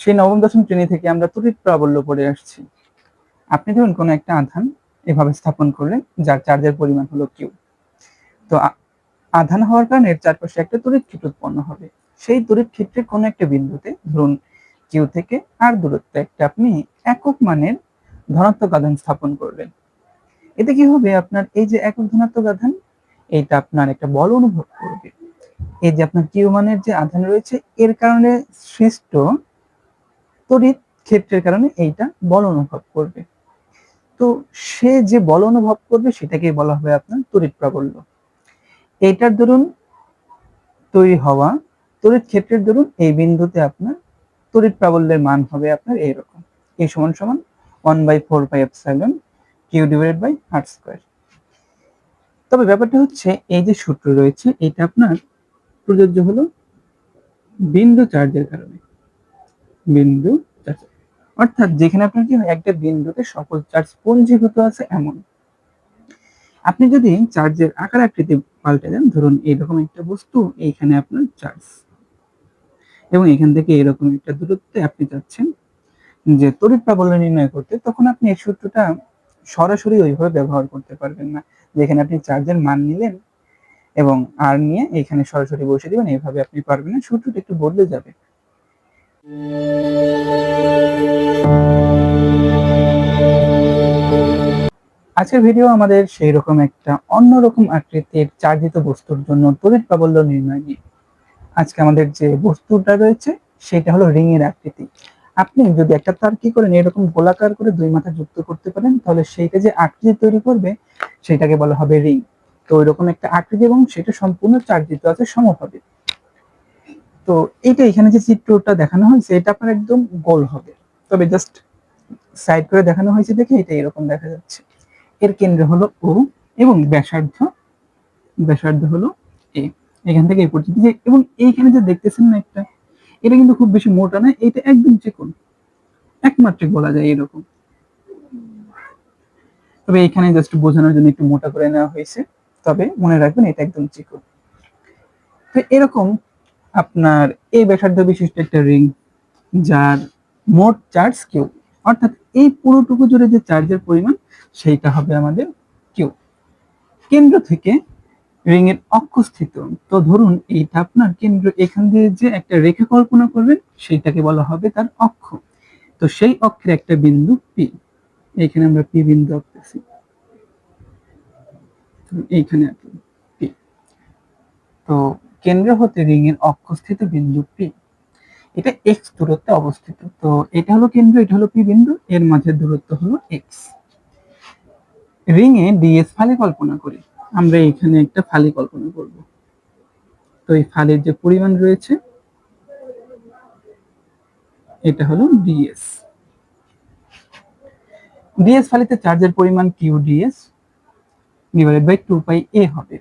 সেই নবম, দশম শ্রেণি থেকে আমরা তড়িৎ প্রাবল্য পড়ে আসছি। আপনি ধরুন কোনো একটা আধান এভাবে স্থাপন করলেন, যার চার্জের পরিমাণ হলো কিউ তো আধান হওয়ার কারণে এর চারপাশে একটা তড়িৎ ক্ষেত্র উৎপন্ন হবে। সেই তড়িৎ ক্ষেত্রের কোনো একটা বিন্দুতে ধরুন কিউ থেকে আর দূরত্বে একটা আপনি একক মানের ধনাত্মক আধান স্থাপন করলেন। এতে কি হবে? আপনার এই যে একক ধনাত্মক আধান, এইটা আপনার একটা বল অনুভব করবে। এই যে আপনার কিউ মানের যে আধান রয়েছে, এর কারণে সৃষ্ট তড়িৎ ক্ষেত্রের কারণে এইটা বল অনুভব করবে। তো সে যে বল অনুভব করবে সেটাকেই বলা হবে আপনার তড়িৎ প্রাবল্য। এটার দরুন তৈরি হওয়া, তড়িৎ ক্ষেত্রের দরুন এই বিন্দুতে আপনার তড়িৎ প্রাবল্যের মান হবে আপনার এইরকম। এই সমান সমান one by four by epsilon q divided by r square তবে ব্যাপারটা হচ্ছে এই যে সূত্র রয়েছে, এটা আপনার প্রযোজ্য হলো বিন্দু চার্জের কারণে। বিন্দু অর্থাৎ যেখানে আপনার কি হয়, একটা বিন্দুতে সকল চার্জ পুঞ্জীভূত আছে এমন। আপনি যদি চার্জের আকার আকৃতি পাল্টে দেন, ধরুন এইরকম একটা বস্তু, এইখানে আপনার চার্জ এবং এখান থেকে এরকম একটা দূরত্বে আপনি যাচ্ছেন, যে তড়িৎ প্রাবল্য নির্ণয় করতে, তখন আপনি এই সূত্রটা সরাসরি ওইভাবে ব্যবহার করতে পারবেন না। যেখানে আপনি চার্জের মান নিলেন এবং আর নিয়ে এখানে সরাসরি বসে দিবেন, এইভাবে আপনি পারবেন না। সূত্রটা একটু বদলে যাবে। আজকের ভিডিও আমাদের সেই রকম একটা অন্যরকম আকৃতির চার্জিত বস্তুর জন্য তড়িৎ প্রাবল্য নির্ণয় নিয়ে। আজকে আমাদের যে বস্তুটা রয়েছে, সেটা হলো রিং এর আকৃতি। আপনি যদি একটা তার কি করেন, এরকম গোলাকার করে দুই মাথা যুক্ত করতে পারেন, তাহলে সেইটা যে আকৃতি তৈরি করবে, সেটাকে বলা হবে রিং। তো ওইরকম একটা আকৃতি এবং সেটা সম্পূর্ণ চার্জিত আছে সমভাবে। তো এইটা এখানে যে চিত্রটা দেখানো হয়েছে, এটা আপনার একদম গোল হবে। তবে জাস্ট সাইড করে দেখানো হয়েছে দেখে এটা এরকম দেখা যাচ্ছে। এর কেন্দ্র হলো ও এবং ব্যাসার্ধ ব্যাসার্ধ হলো এ। এখান থেকে এই পর্যন্ত যে এবং এইখানে যে দেখতেছেন না একটা, এটা কিন্তু খুব বেশি মোটা না, এটা একদম চিকন। একমাত্রিক বলা যায় এরকম। তবে এখানে জাস্ট বোঝানোর জন্য একটু মোটা করে নেওয়া হয়েছে। তবে মনে রাখবেন এটা একদম চিকন। তো এরকম আপনার এই ব্যাসার্ধ বিশিষ্ট একটা রিং যার মোট চার্জ কিউ অর্থাৎ এই পুরোটুকু জুড়ে যে চার্জের পরিমাণ সেইটা হবে আমাদের কিউ কেন্দ্র থেকে রিং এর অক্ষস্থিত তো ধরুন এইটা আপনার কেন্দ্র, এখান দিয়ে যে একটা রেখা কল্পনা করবেন, সেইটাকে বলা হবে তার অক্ষ। তো সেই অক্ষের একটা বিন্দু পি এখানে আমরা পি বিন্দু আঁকতেছি। এইখানে পি তো কেন্দ্র হতে রিং এর অক্ষস্থিত বিন্দু পি এটা এক্স দূরত্বে অবস্থিত। তো এটা হলো কেন্দ্র, এটা হলো পি বিন্দু। এর মাঝের দূরত্ব হলো এক্স রিং এ ডিএস ফালি কল্পনা করি। আমরা এখানে একটা ফালি কল্পনা করব। তো এই ফালির যে পরিমাণ রয়েছে, এটা হলো ডিএস ডিএস ফালিতে চার্জের পরিমাণ q DS divided by two pi a হবে।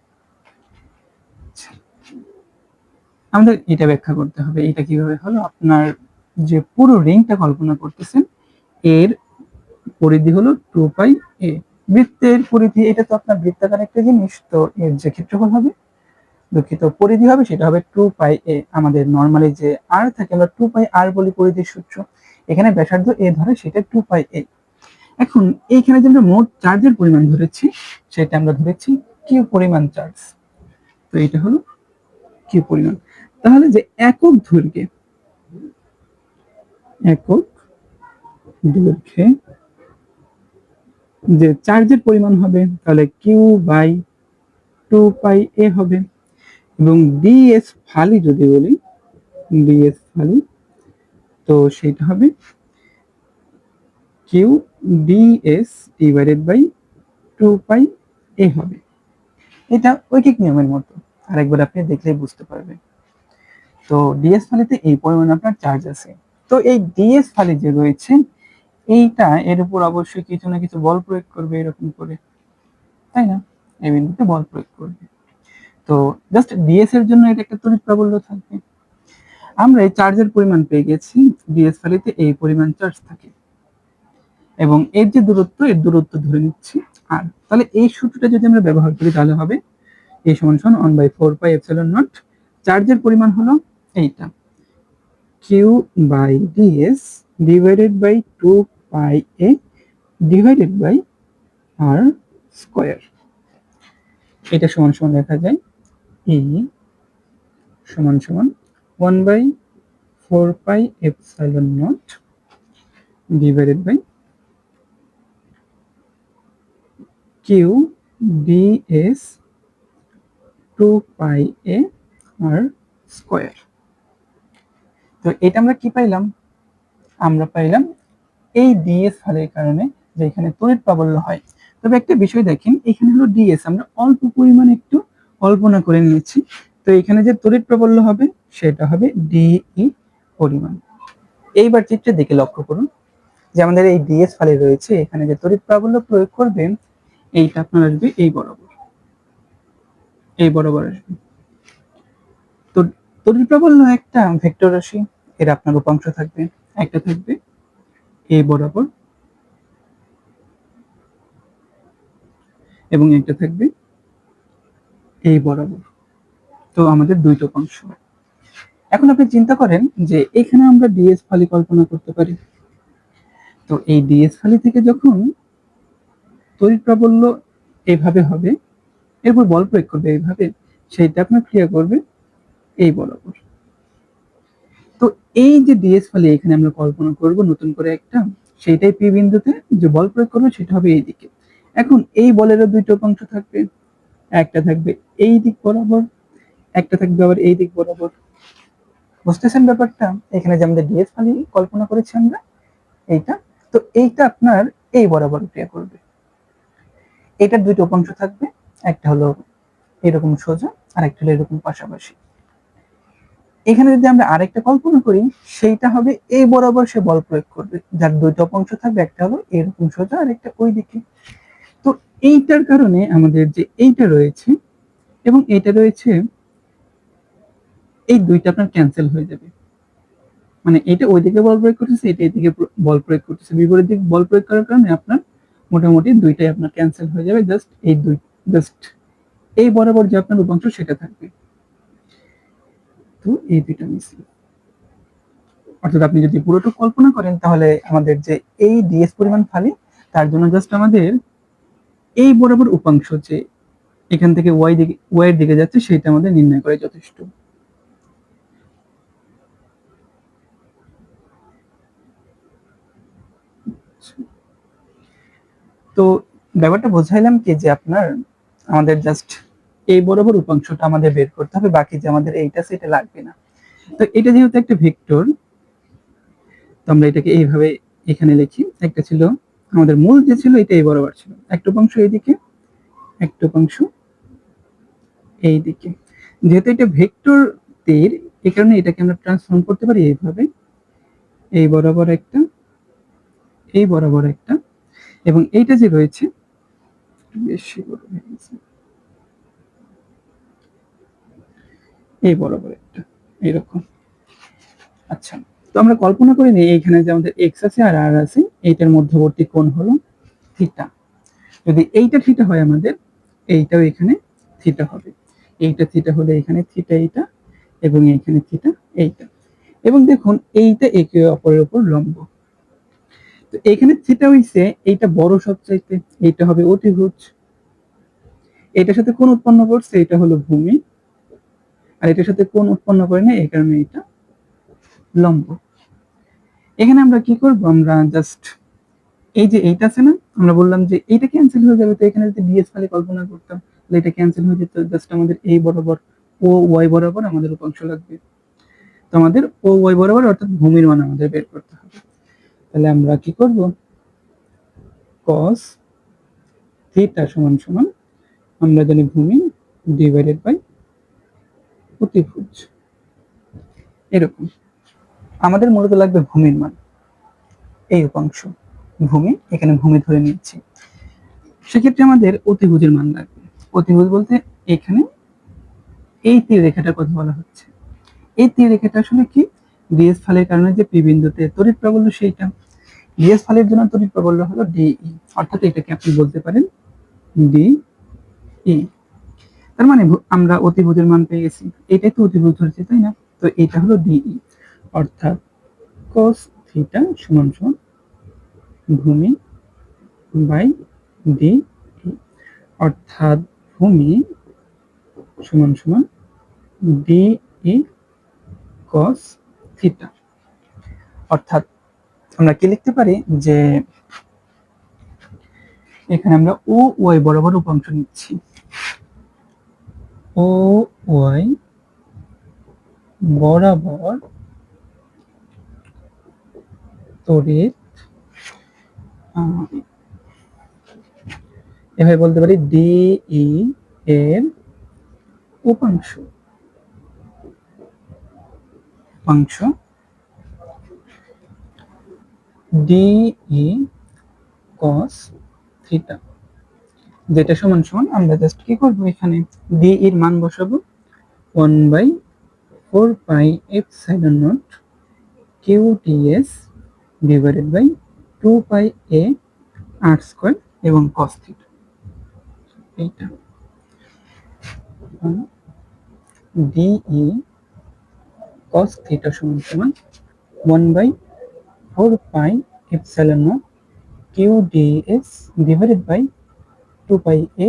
আমাদের এটা ব্যাখ্যা করতে হবে, এটা কীভাবে হলো? আপনার যে পুরো রিংটা কল্পনা করতেছেন, এর পরিধি হলো টু পাই এ। বৃত্তের পরিধি, এটা তো আপনার বৃত্তাকার একটা জিনিস, তো এর যে ক্ষেত্রফল হবে, দুঃখিত পরিধি হবে, সেটা হবে টু পাই এ। আমাদের নর্মালি যে আর থাকে, আমরা টু পাই আর বলি পরিধির সূত্র। এখানে ব্যাসার্ধ এ ধরে সেটা টু পাই এ। এখন, এইখানে যে আমরা মোট চার্জের পরিমাণ ধরেছি, সেটা আমরা ধরেছি কিউ পরিমাণ চার্জ। তো এটা হলো কিউ পরিমাণ। তাহলে যে একক দৈর্ঘ্যে একক দৈর্ঘ্যে যে চার্জের পরিমাণ হবে তাহলে q by two pi a হবে এবং ডিএস ফালি যদি বলি ডিএস ফালি, তো সেটা হবে q DS divided by two pi a হবে। এটা ঐকিক নিয়মের মতো। আরেকবার আপনি দেখলেই বুঝতে পারবেন। তো ডিএস ফালিতে এই পরিমাণ আপনার চার্জ আছে। তো এই ডিএস ফালি যে রয়েছে, এইটা এর উপর অবশ্যই কিছু না কিছু বল প্রয়োগ করবে এরকম করে। তাই না? এই বিন্দুতে বল প্রয়োগ করবে। তো জাস্ট ডিএস এর জন্য এটা একটা তড়িৎ প্রাবল্য থাকবে। আমরা এই চার্জের পরিমাণ পেয়ে গেছি ডিএস ফালিতে এই পরিমাণ চার্জ থাকে। এবং এর যে দূরত্ব, এর দূরত্ব ধরে নিচ্ছি। আর তাহলে এই সূত্রটা যদি আমরা ব্যবহার করি তাহলে হবে এই সমান সমান one by four pi epsilon naught চার্জের পরিমাণ হলো এইটা। Q by DS divided by two pi a divided by r square এটা সমান সমান দেখা যায়। ই সমান সমান one by four pi f epsilon naught divided by q DS two pi a r square তো এটা আমরা কি পাইলাম? আমরা পাইলাম এই ডিএস ফালের কারণে যে এখানে তড়িৎ প্রাবল্য হয়। তবে একটা বিষয় দেখেন, এখানে হলো ডিএস আমরা অল্প পরিমাণ একটু কল্পনা করে নিয়েছি। তো এখানে যে তড়িৎ প্রাবল্য হবে, সেটা হবে ডিই পরিমাণ। এইবার চিত্রের দিকে লক্ষ্য করুন। যে আমাদের এই ডিএস ফালে রয়েছে, এখানে যে তড়িৎ প্রাবল্য প্রয়োগ করবেন এইটা আপনার আসবে এই বরাবর। এই বরাবর আসবে। তো তড়িৎ প্রাবল্য একটা ভেক্টর রাশি। এর আপনার উপাংশ থাকবে, একটা থাকবে এই বরাবর। এবং একটা থাকবে এই বরাবর। তো আমাদের দুইটা উপাংশ। এখন আপনি চিন্তা করেন যে এখানে আমরা ডিএস ফালি কল্পনা করতে পারি। তো এই ডিএস ফালি থেকে যখন তড়িৎ প্রাবল্য এইভাবে হবে, এরপর বল প্রয়োগ করবে এইভাবে, সেইটা আপনার ক্রিয়া করবে এই বরাবর। তো এই যে ডিএস ফালি এখানে আমরা কল্পনা করব নতুন করে একটা, সেইটাই পি বিন্দুতে যে বল প্রয়োগ করবে সেটা হবে এই দিকে এখন এই বলেরও দুইটা উপাংশ থাকবে, একটা থাকবে এই দিক বরাবর, একটা থাকবে আবার এই দিক বরাবর। বুঝতেছেন ব্যাপারটা? এখানে যে আমাদের ডিএস ফালি কল্পনা করেছি আমরা, এইটা। তো এইটা আপনার এই বরাবর ক্রিয়া করবে। এটার দুইটা উপাংশ থাকবে, একটা হলো এরকম সোজা আর একটা হলো এরকম পাশাপাশি। এখানে যদি আমরা আরেকটা কল্পনা করি, সেইটা হবে এই বরাবর সে বল প্রয়োগ করবে। যার দুইটা অংশ থাকবে, একটা হলো এরকম সোজা আর একটা ওই দিকে তো এইটার কারণে আমাদের যে এইটা রয়েছে, এবং এইটা রয়েছে, এই দুইটা আপনার ক্যান্সেল হয়ে যাবে। মানে এটা ওই দিকে বল প্রয়োগ করতেছে এটা এদিকে বল প্রয়োগ করতেছে। বিপরীত দিক বল প্রয়োগ করার কারণে আপনার মোটামুটি দুইটাই আপনার ক্যান্সেল হয়ে যাবে জাস্ট এই দুই জাস্ট এই বরাবর যে আপনার উপাংশ সেটা থাকবে। তো এই দুইটা মিসিং অর্থাৎ আপনি যদি পুরোটা কল্পনা করেন, তাহলে আমাদের যে এই ডিএস পরিমাণ ফালি, তার জন্য জাস্ট আমাদের এই বরাবর উপাংশ যে এখান থেকে ওয়াই দিকে ওয়াই দিকে যাচ্ছে, সেটা আমাদের নির্ণয় করে যথেষ্ট। তো ব্যাপারটা বোঝাইলাম কি যে আপনার, আমাদের জাস্ট এই বরাবর উপাংশটা আমাদের বের করতে হবে, বাকি যে আমাদের এইটা সেটা লাগবে না। তো এটা যেহেতু একটা ভেক্টর, তো আমরা এটাকে এইভাবে এখানে লিখি। একটা ছিল আমাদের মূল যে ছিল, এটা এই বরাবর ছিল। একটা উপাংশ এইদিকে, একটা উপাংশ এই দিকে যেহেতু এটা ভেক্টর তীর এই কারণে এটাকে আমরা ট্রান্সফর্ম করতে পারি এইভাবে। এই বরাবর একটা, এই বরাবর একটা, এবং এইটা যে রয়েছে, বেশি বড় হয়ে গেছে। এই বরাবর একটা, এইরকম। আচ্ছা তো আমরা কল্পনা করে নিই এইখানে যে আমাদের এক্স আছে আর আর আছে, এইটার মধ্যবর্তী কোণ হলো থিটা যদি এইটা থিটা হয় আমাদের, এইটাও এখানে থিটা হবে। এইটা থিটা হলে এখানে থিটা এইটা এবং এইখানে থিটা এইটা। এবং দেখুন, এইটা একে অপরের উপর লম্ব। তো এখানে থিটা হইছে, এইটা বড় সবচাইতে, এইটা হবে অতিভুজ। এটার সাথে কোন উৎপন্ন করছে, এটা হলো ভূমি। আর এটার সাথে কোন উৎপন্ন করে না এই কারণে এটা লম্ব। এখানে আমরা কি করব? আমরা জাস্ট এই যে এইটা আছে না, আমরা বললাম যে এইটা ক্যান্সেল হয়ে যাবে, তো এখানে যদি ডিএস খালি কল্পনা করতাম, তাহলে এটা ক্যান্সেল হয়ে যেত জাস্ট আমাদের এই বরাবর ও ওয়াই বরাবর আমাদের উপাংশ লাগবে। তো আমাদের ও ওয়াই বরাবর অর্থাৎ ভূমির মান আমাদের বের করতে হবে। তাহলে আমরা কি করব? cos থিটা সমান সমান, আমরা জানি ভূমি ডিভাইডেড বাই অতিভুজ এরকম। আমাদের মূলত লাগবে ভূমির মান। এই উপাংশ ভূমি, এখানে ভূমি ধরে নিচ্ছি সেক্ষেত্রে আমাদের অতিভুজের মান লাগবে। অতিভুজ বলতে এখানে এই তীর রেখাটার কথা বলা হচ্ছে। এই তীর রেখাটা আসলে কি? ডিএস ফালের কারণে যে পি বিন্দুতে তড়িৎ প্রাবল্য সেইটা। ডিএস ফালের জন্য তড়িৎ প্রাবল্য হলো ডিই অর্থাৎ এটাকে আপনি বলতে পারেন ডিই তার মানে আমরা অতিভুজের মান পেয়ে গেছি। এটাই তো অতিভুজ ধরেছি, তাই না? তো এটা হলো ডিই অর্থাৎ cos থিটা সমান সমান ভূমি বাই ডি অর্থাৎ ভূমি সমান সমান ডি ই কস থিটা অর্থাৎ আমরা কি লিখতে পারি? যে এখানে আমরা ও, ওয়াই বরাবর উপাংশ নিচ্ছি। ও ওয়াই বরাবর তড়িৎ এভাবে বলতে পারি ডি ই এর উপাংশ। উপাংশ ডি ই কস থিটা যেটা সমান সমান, আমরা জাস্ট কি করব এখানে? ডি এর মান বসাবো। One by four pi epsilon naught q t s divided by two pi a r square এবং কস থিটা এইটা। ডিই কস থিটা সমান সমান one by four pi epsilon naught q DS divided by two pi a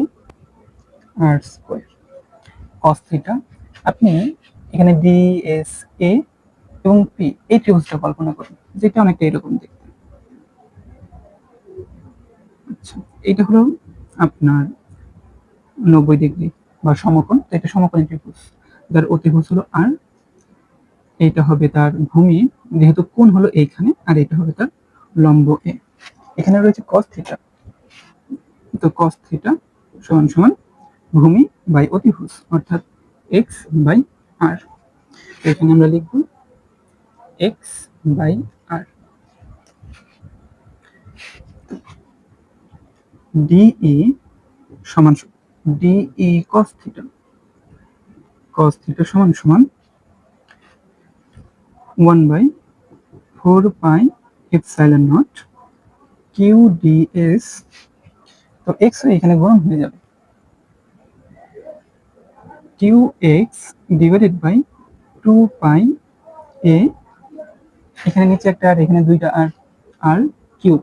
r square cos theta আপনি এখানে DS এ এবং P এই ত্রিভুজটা কল্পনা করুন, যেটা অনেকটা এরকম দেখতে। আচ্ছা এটা হলো আপনার নব্বই ডিগ্রি বা সমকোণ, তো এটা সমকোণ ত্রিভুজ। যার অতিভুজ হলো আর এইটা হবে তার ভূমি, যেহেতু কোণ হলো এইখানে, আর এটা হবে তার লম্ব এ এখানে রয়েছে কস থিটা তো কস থিটা সমান সমান ভূমি বাই অতিভুজ, অর্থাৎ এক্স বাই আর এখানে আমরা লিখব এক্স বাই আর ডিই সমান dE cos theta cos theta সমান সমান one by four pi epsilon naught q DS তো এক্স এখানে গরম হয়ে যাবে। Q x divided by two pi a এখানে নিচে একটা আর, এখানে দুইটা r r cube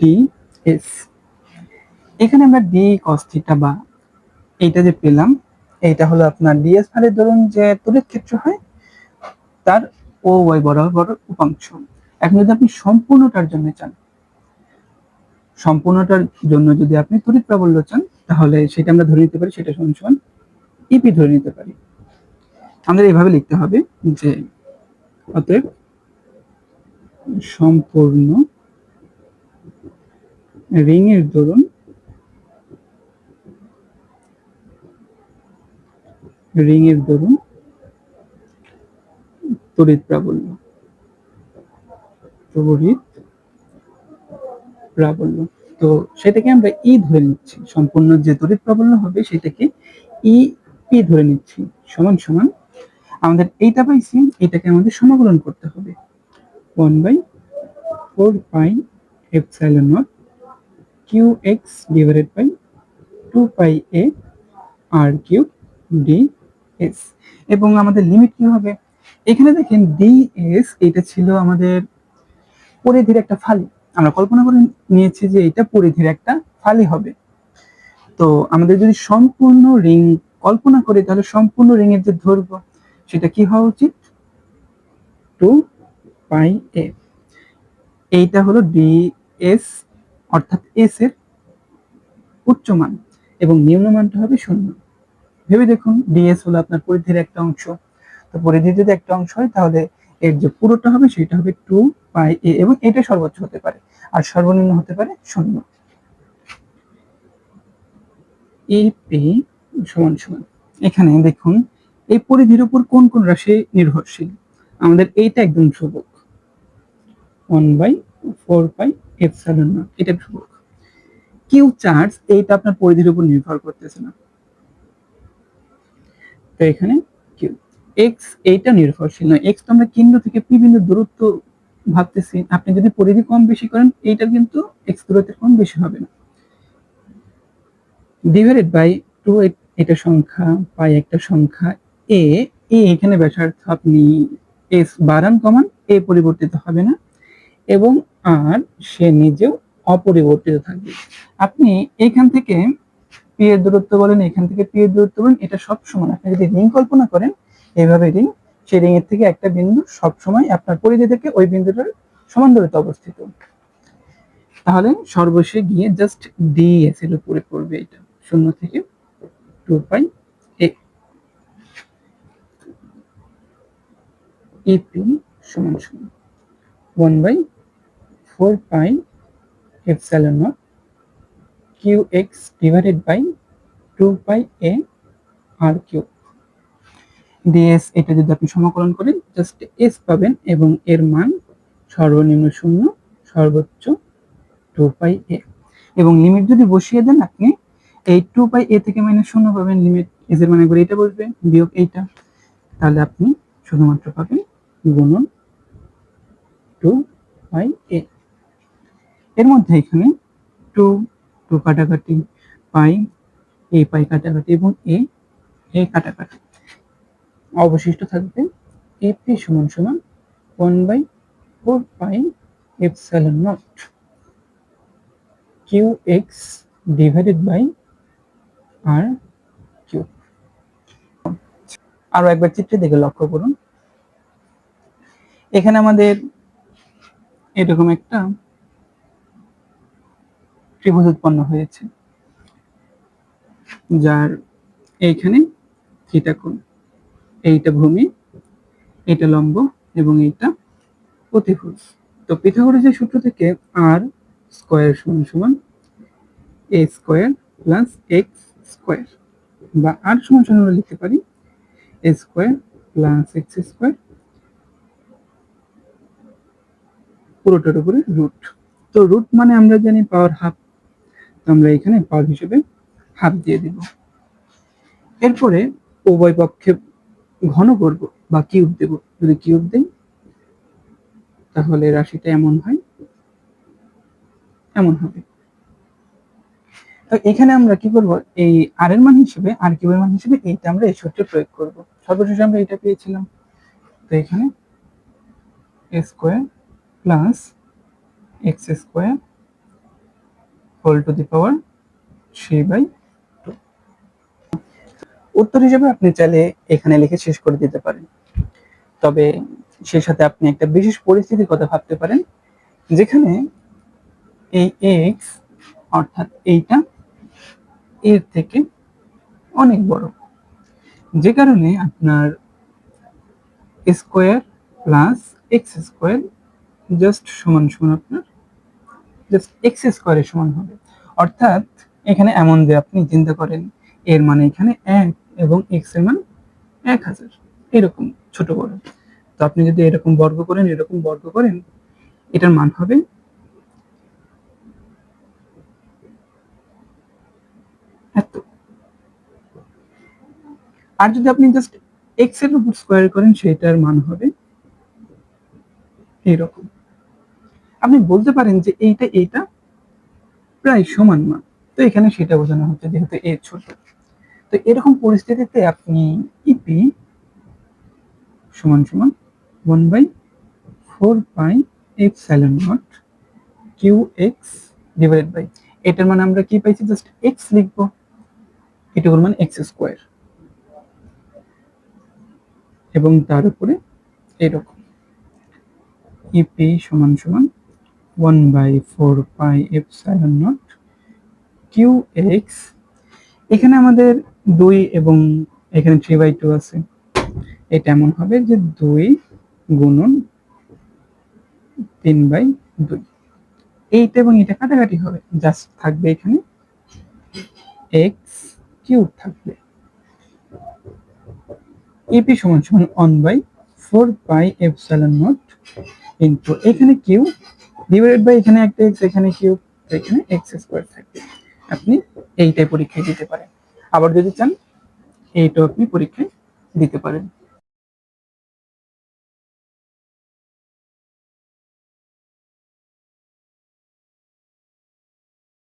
d s এখানে আমরা ডি কস থিটা বা এইটা যে পেলাম, এইটা হলো আপনার ডিএস ভারের ধরুন যে তড়িৎ ক্ষেত্র হয়, তার ও ওয়াই বরাবর উপাংশ। এখন যদি আপনি সম্পূর্ণটার জন্য চান, সম্পূর্ণটার জন্য যদি আপনি তড়িৎ প্রাবল্য চান, তাহলে সেটা আমরা ধরে নিতে পারি, সেটা সমান সমান ইপি ধরে নিতে পারি। আমাদের এভাবে লিখতে হবে যে অতএব সম্পূর্ণ রিং এর দরুন রিং এর দরুন তড়িৎ প্রাবল্য। তড়িৎ প্রাবল্য। তো সেটাকে আমরা ই ধরে নিচ্ছি। সম্পূর্ণ যে তড়িৎ প্রাবল্য হবে সেটাকে ই, পি ধরে নিচ্ছি। সমান সমান। আমাদের এইটা পাইছি, এটাকে আমাদের সমাকলন করতে হবে। One by four pi epsilon naught q x divided by two pi a r q d s. এবং আমাদের লিমিট কি হবে? এখানে দেখেন ডি এস, এটা ছিল আমাদের পরিধির একটা ফালি। আমরা কল্পনা করে নিয়েছি যে এটা পরিধির একটা ফালি হবে। তো আমাদের যদি সম্পূর্ণ রিং কল্পনা করি, তাহলে সম্পূর্ণ রিং এর যে দৈর্ঘ্য, সেটা কি হওয়া উচিত? Two pi a. এইটা হলো ডি এস, অর্থাৎ এস এর উচ্চমান এবং নিম্নমানটা হবে শূন্য। ভেবে দেখুন ডিএস হলো আপনার পরিধির একটা অংশ। তো পরিধির যদি একটা অংশ হয়, তাহলে এর যে পুরোটা হবে সেটা হবে টু পাই এ এবং এটা সর্বোচ্চ হতে পারে। আর সর্বনিম্ন হতে পারে শূন্য। পি সমান সমান। এখানে দেখুন, এই পরিধির উপর কোন কোন রাশি নির্ভরশীল? আমাদের এইটা একদম ধ্রুবক। One by four pi epsilon naught এটা ধ্রুবক। কিউ চার্জ এইটা আপনার পরিধির উপর নির্ভর করতেছে না। তো এখানে এক্স এইটা নির্ভরশীল নয়। এক্স তো আমরা কেন্দ্র থেকে বিভিন্ন দূরত্ব ভাবতেছি। আপনি যদি পরিধি কম বেশি করেন, এইটা কিন্তু এক্স দূরত্বের কম বেশি হবে না। ডিভাইডেড বাই টু এটা সংখ্যা, পাই একটা সংখ্যা এ এ এখানে ব্যাসার্ধ আপনি এস বাড়ান, কমান এ পরিবর্তিত হবে না। এবং আর সে নিজেও অপরিবর্তিত থাকবে। আপনি এখান থেকে পি এর দূরত্ব বলেন, এখান থেকে পি এর দূরত্ব বলেন, এটা সব সময় আপনি যদি রিং কল্পনা করেন এইভাবে রিং সেই রিং এর থেকে একটা বিন্দু সব সময় আপনার পরিধি থেকে ওই বিন্দুটার সমান দূরত্বে অবস্থিত। তাহলে সর্বশেষে গিয়ে জাস্ট ডি এস এর উপরে পড়বে এটা, শূন্য থেকে টু পাই এ ইপি সমান সমান one by four pi epsilon naught q x divided by two pi a r q DS এটা যদি আপনি সমাকলন করেন জাস্ট এস পাবেন এবং এর মান সর্বনিম্ন শূন্য, সর্বোচ্চ টু পাই এ এবং লিমিট যদি বসিয়ে দেন আপনি, এই টু পাই এ থেকে মাইনাস শূন্য পাবেন লিমিট এস এর মানে করে এটা বসবে, বিয়োগ এইটা। তাহলে আপনি শুধুমাত্র পাবেন গুণন টু পাই এ এর মধ্যে এখানে টু টু কাটাকাটি পাই এ পাই কাটাকাটি এবং এ এ কাটাকাটি। অবশিষ্ট থাকবে এপি সমান সমান one by four pi epsilon naught q x divided by r q আরও একবার চিত্রে দেখে লক্ষ্য করুন। এখানে আমাদের এরকম একটা ত্রিভুজ উৎপন্ন হয়েছে, যার এইখানে থিটা কোণ। এইটা ভূমি, এটা লম্ব এবং এইটা প্রতিভুজ তো পিথাগোরাসের সূত্র থেকে আর স্কোয়ার সমান সমান a square plus x square বা আর সমান সমান আমরা লিখতে পারি a square plus x square পুরোটার উপরে রুট তো রুট মানে আমরা জানি পাওয়ার হাফ তো আমরা এখানে পাওয়ার হিসেবে হাফ দিয়ে দিব। এরপরে উভয় পক্ষে ঘন করব বা কিউব দেব। যদি কিউব দেই, তাহলে রাশিটা এমন হয়, এমন হবে। তো এখানে আমরা কি করব? এই আর এর মান হিসেবে আর কিউবের মান হিসেবে এইটা আমরা এই সূত্রে প্রয়োগ করব। সর্বশেষে আমরা এটা পেয়েছিলাম। তো এখানে a square plus x square whole to the power three by উত্তর হিসেবে আপনি চাইলে এখানে লিখে শেষ করে দিতে পারেন। তবে সেই সাথে আপনি একটা বিশেষ পরিস্থিতির কথা ভাবতে পারেন, যেখানে এই এক্স অর্থাৎ এইটা এর থেকে অনেক বড়। যে কারণে আপনার square plus x square just সমান সমান আপনার, জাস্ট এক্স স্কোয়ারের সমান হবে। অর্থাৎ এখানে এমন যে আপনি চিন্তা করেন, এর মানে এখানে এক এবং এক্সের মান এক হাজার। এরকম ছোট বড়। তো আপনি যদি এরকম বর্গ করেন, এরকম বর্গ করেন, এটার মান হবে এত। আর যদি আপনি জাস্ট এক্সের উপর স্কোয়ার করেন, সেটার মান হবে এইরকম আপনি বলতে পারেন যে এইটা এইটা প্রায় সমান মান। তো এখানে সেটা বোঝানো হচ্ছে যেহেতু এ ছোট। তো এরকম পরিস্থিতিতে আপনি ইপি সমান সমান one by four pi epsilon naught q x divided by এটার মানে আমরা কি পাইছি? জাস্ট এক্স লিখব। এটুকুর মানে এক্স স্কোয়ার এবং তার উপরে এরকম। ইপি সমান সমান one by four pi epsilon naught q x এখানে আমাদের দুই এবং এখানে থ্রি বাই টু আছে। এটা এমন হবে যে দুই গুণন তিন বাই দুই। এইটা এবং এটা কাটাকাটি হবে। জাস্ট থাকবে এখানে। এক্স কিউব থাকবে। ইপি সমান সমান one by four pi epsilon naught into এখানে কিউ ডিভাইডেড বাই এখানে একটা এক্স এখানে কিউব এখানে এক্স স্কোয়ার থাকবে। আপনি এইটাই পরীক্ষায় দিতে পারেন। আবার যদি চান এইটাও আপনি পরীক্ষায় দিতে পারেন।